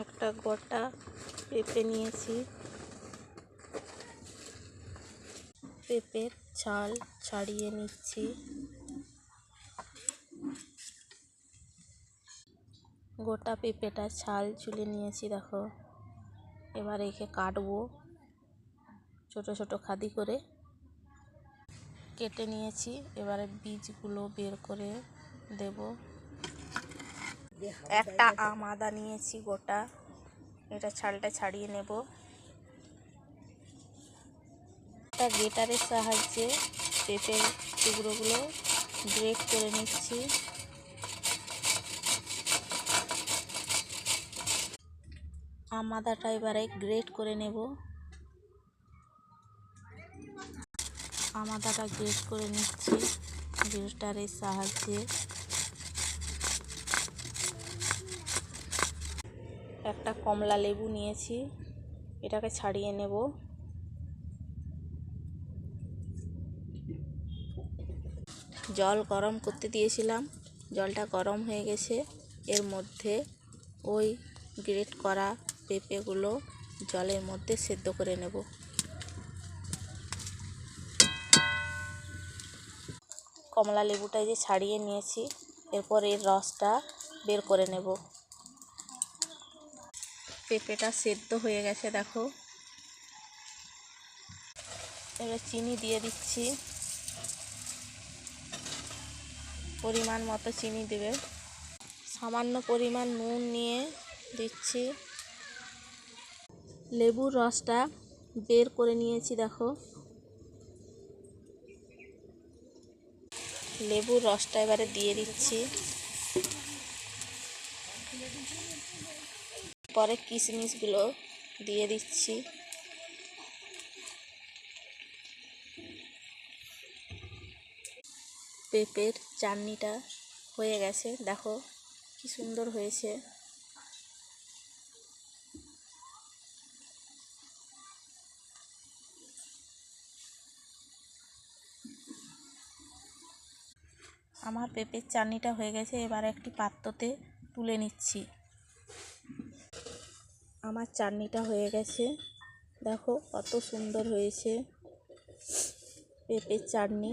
একটা গোটা পেঁপে নিয়েছি। পেঁপের ছাল ছাড়িয়ে নিচ্ছি। গোটা পেঁপেটা ছাল ছুলে নিয়েছি, দেখো। এবার একে কাটবো ছোট ছোট খাদি করে। কেটে নিয়েছি। এবারে বীজগুলো বের করে দেব। একটা আম আদা নিয়েছি গোটা। এটা ছালটা ছাড়িয়ে নেব। একটা গেটারের সাহায্যে পেঁপের টুকরোগুলো গ্রেট করে নিচ্ছি। আম আদাটা এবারে গ্রেট করে নেব। আম আদাটা গ্রেট করে নিচ্ছি গ্রেটারের সাহায্যে। একটা কমলা লেবু নিয়েছি। এটাকে ছাড়িয়ে নেব। জল গরম করতে দিয়েছিলাম। জলটা গরম হয়ে গেছে। এর মধ্যে ওই গ্রেট করা পেঁপেগুলো জলের মধ্যে সেদ্ধ করে নেব। কমলা লেবুটা যে ছাড়িয়ে নিয়েছি। এরপর এর রসটা বের করে নেব। পেঁপেটা সেদ্ধ হয়ে গেছে, দেখো। এবার চিনি দিয়ে দিচ্ছি। পরিমাণ মতো চিনি দেবে। সামান্য পরিমাণ নুন নিয়ে দিচ্ছি। লেবুর রসটা বের করে নিয়েছি, দেখো। লেবুর রসটা এবারে দিয়ে দিচ্ছি। পরে কিশমিশগুলো দিয়ে দিচ্ছি। পেঁপের চাটনিটা হয়ে গেছে। দেখো কি সুন্দর হয়েছে। আমার পেঁপের চাটনিটা হয়ে গেছে। এবার একটি পাত্রতে তুলে নিচ্ছি। আমার চাটনিটা হয়ে গেছে। দেখো কত সুন্দর হয়েছে পেঁপের চাটনি।